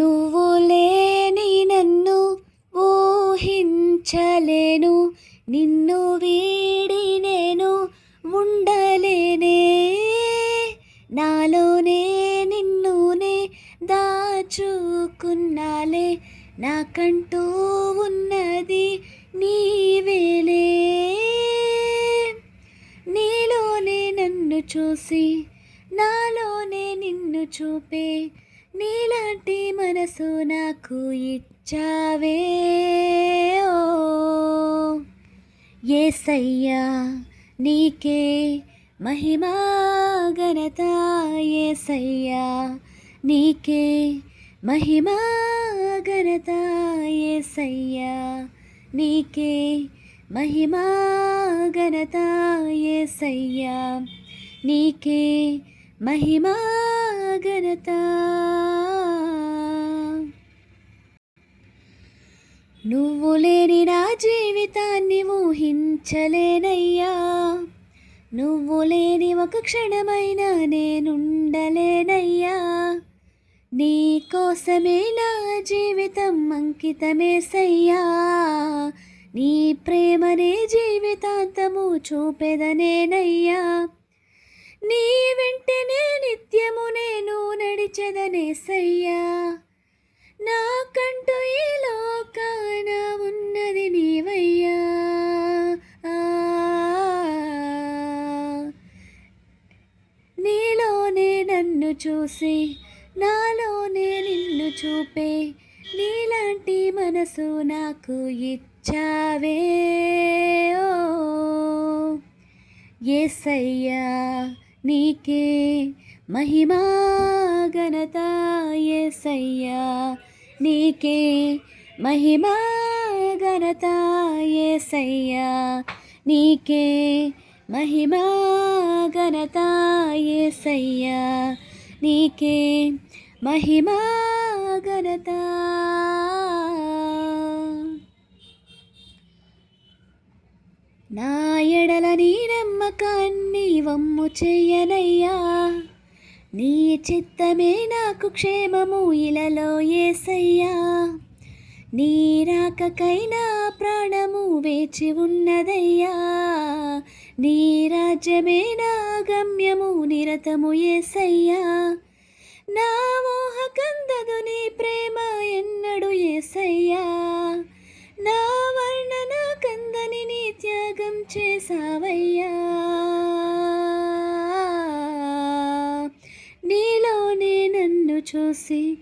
నువ్వు లేని నన్ను ఊహించలేను. నిన్ను వీడి నేను ఉండలేనే. నాలోనే నిన్నునే దాచుకున్నాలే. నాకంటూ ఉన్నది నీవేలే నీలోనే నన్ను చూసి నాలోనే నిన్ను చూపే నీలాంటి మనసు నాకు ఇచ్చావే ఓ ఏసయ్యా నీకే మహిమా ఘనత ఏసయ్యా నీకే మహిమా ఘనత ఏసయ్యా నీకే మహిమా ఘనత ఏసయ్యా నీకే మహిమా ఘనత నువ్వు లేని నా జీవితాన్ని ఊహించలేనయ్యా. నువ్వు లేని ఒక క్షణమైనా నేనుండలేనయ్యా. నీ కోసమే నా జీవితం అంకితమేసయ్యా. నీ ప్రేమనే జీవితాంతము చూపెదనేనయ్యా. నీ వెంటనే నిత్యము నేను నడిచెదనేసయ్యా నాకంటూ ఈ లోకాన ఉన్నది నీవయ్యా. ఆ, నీలోనే నన్ను చూసి నాలోనే నిన్ను చూపే నీలాంటి మనసు నాకు ఇచ్చావే. ఓ. ఏసయ్యా. నీకే మహిమా ఘనత ఏసయ్యా నీకే మహిమా ఘనత ఏసయ్యా నీకే మహిమా ఘనత ఏసయ్యా నీకే మహిమా నా ఎడల నీ నమ్మకాన్ని వమ్ము చెయ్యనయ్యా. నీ చిత్తమే నాకు క్షేమము ఇలలో ఏసయ్యా. నీ రాకకైనా ప్రాణము వేచి ఉన్నదయ్యా. నీ రాజ్యమే నా గమ్యము నిరతము ఏసయ్యా. నా మోహ నీ ప్రేమ ఎన్నడు ఏసయ్యా. నా చేసావయ్యా నీలోనే నన్ను చూసి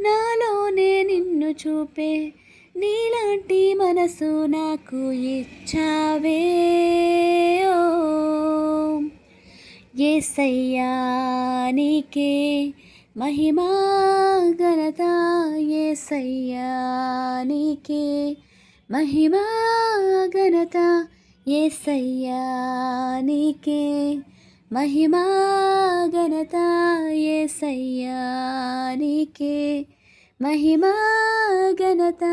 నాలోనే నిన్ను చూపే నీలాంటి మనసు నాకు ఇచ్చావే. ఏసయ్యా నీకే మహిమా ఘనత. ఏసయ్యా నీకే మహిమా ఘనత. ఏసయ్యా నీకే మహిమా ఘనత? ఏసయ్యా నీకే మహిమా ఘనత?